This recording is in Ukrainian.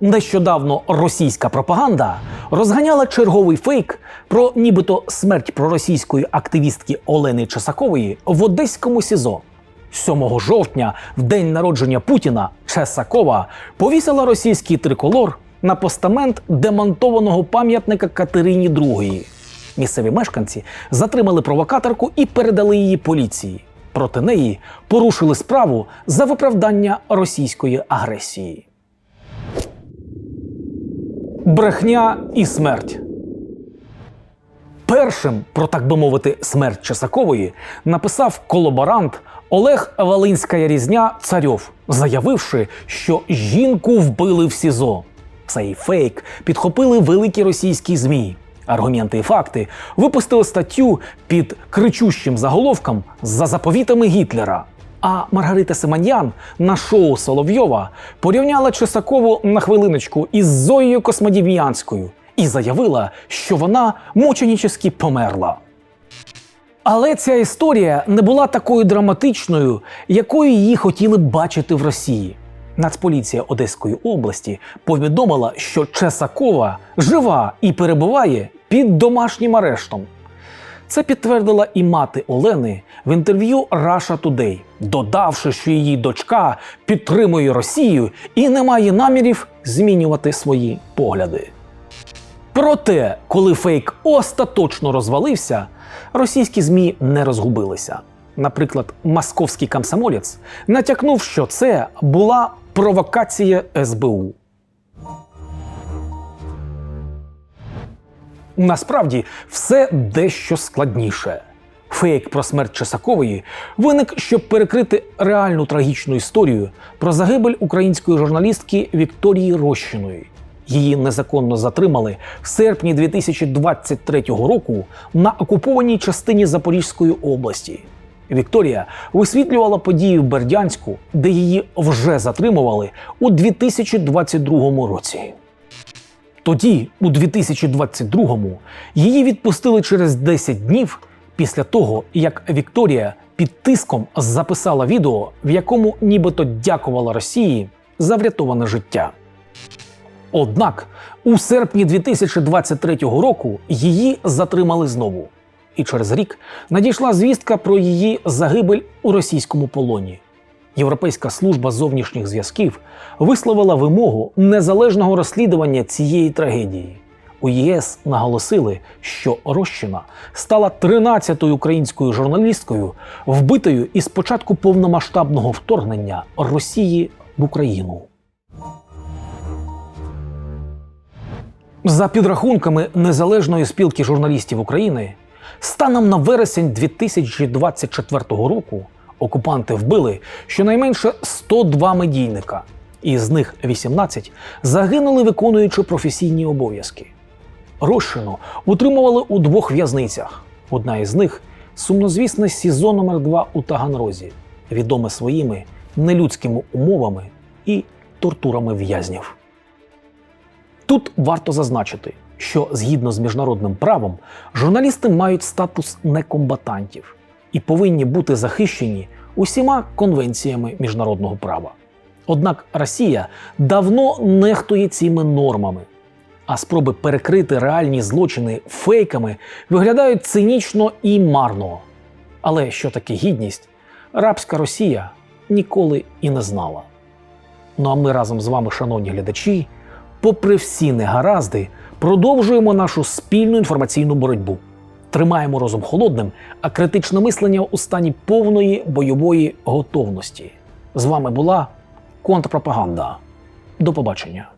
Нещодавно російська пропаганда розганяла черговий фейк про нібито смерть проросійської активістки Олени Чесакової в Одеському СІЗО. 7 жовтня, в день народження Путіна, Чесакова повісила російський триколор на постамент демонтованого пам'ятника Катерині II. Місцеві мешканці затримали провокаторку і передали її поліції. Проти неї порушили справу за виправдання російської агресії. Брехня і смерть. Першим про так би мовити смерть Чесакової написав колаборант Олег Волинська різня Царьов, заявивши, що жінку вбили в СІЗО. Цей фейк підхопили великі російські змі. Аргументи і факти випустили статтю під кричущим заголовком за заповітами Гітлера. А Маргарита Семен'ян на шоу Соловйова порівняла Чесакову на хвилиночку із Зоєю Космодів'янською і заявила, що вона мученічески померла. Але ця історія не була такою драматичною, якою її хотіли бачити в Росії. Нацполіція Одеської області повідомила, що Чесакова жива і перебуває під домашнім арештом. Це підтвердила і мати Олени в інтерв'ю Russia Today, додавши, що її дочка підтримує Росію і не має намірів змінювати свої погляди. Проте, коли фейк остаточно розвалився, російські ЗМІ не розгубилися. Наприклад, московський комсомолець натякнув, що це була провокація СБУ. Насправді все дещо складніше. Фейк про смерть Чесакової виник, щоб перекрити реальну трагічну історію про загибель української журналістки Вікторії Рощиної. Її незаконно затримали в серпні 2023 року на окупованій частині Запорізької області. Вікторія висвітлювала події в Бердянську, де її вже затримували у 2022 році. Тоді, у 2022-му, її відпустили через 10 днів після того, як Вікторія під тиском записала відео, в якому нібито дякувала Росії за врятоване життя. Однак у серпні 2023 року її затримали знову. І через рік надійшла звістка про її загибель у російському полоні. Європейська служба зовнішніх зв'язків висловила вимогу незалежного розслідування цієї трагедії. У ЄС наголосили, що Рощина стала 13-ю українською журналісткою, вбитою із початку повномасштабного вторгнення Росії в Україну. За підрахунками Незалежної спілки журналістів України, станом на вересень 2024 року окупанти вбили щонайменше 102 медійника, і з них 18 загинули, виконуючи професійні обов'язки. Рощину утримували у двох в'язницях. Одна із них сумнозвісне СІЗО номер 2 у Таганрозі, відоме своїми нелюдськими умовами і тортурами в'язнів. Тут варто зазначити, що згідно з міжнародним правом журналісти мають статус некомбатантів і повинні бути захищені усіма конвенціями міжнародного права. Однак Росія давно нехтує цими нормами, а спроби перекрити реальні злочини фейками виглядають цинічно і марно. Але що таке гідність, рабська Росія ніколи і не знала. Ну а ми разом з вами, шановні глядачі, попри всі негаразди, продовжуємо нашу спільну інформаційну боротьбу. Тримаємо розум холодним, а критичне мислення у стані повної бойової готовності. З вами була контрпропаганда. До побачення.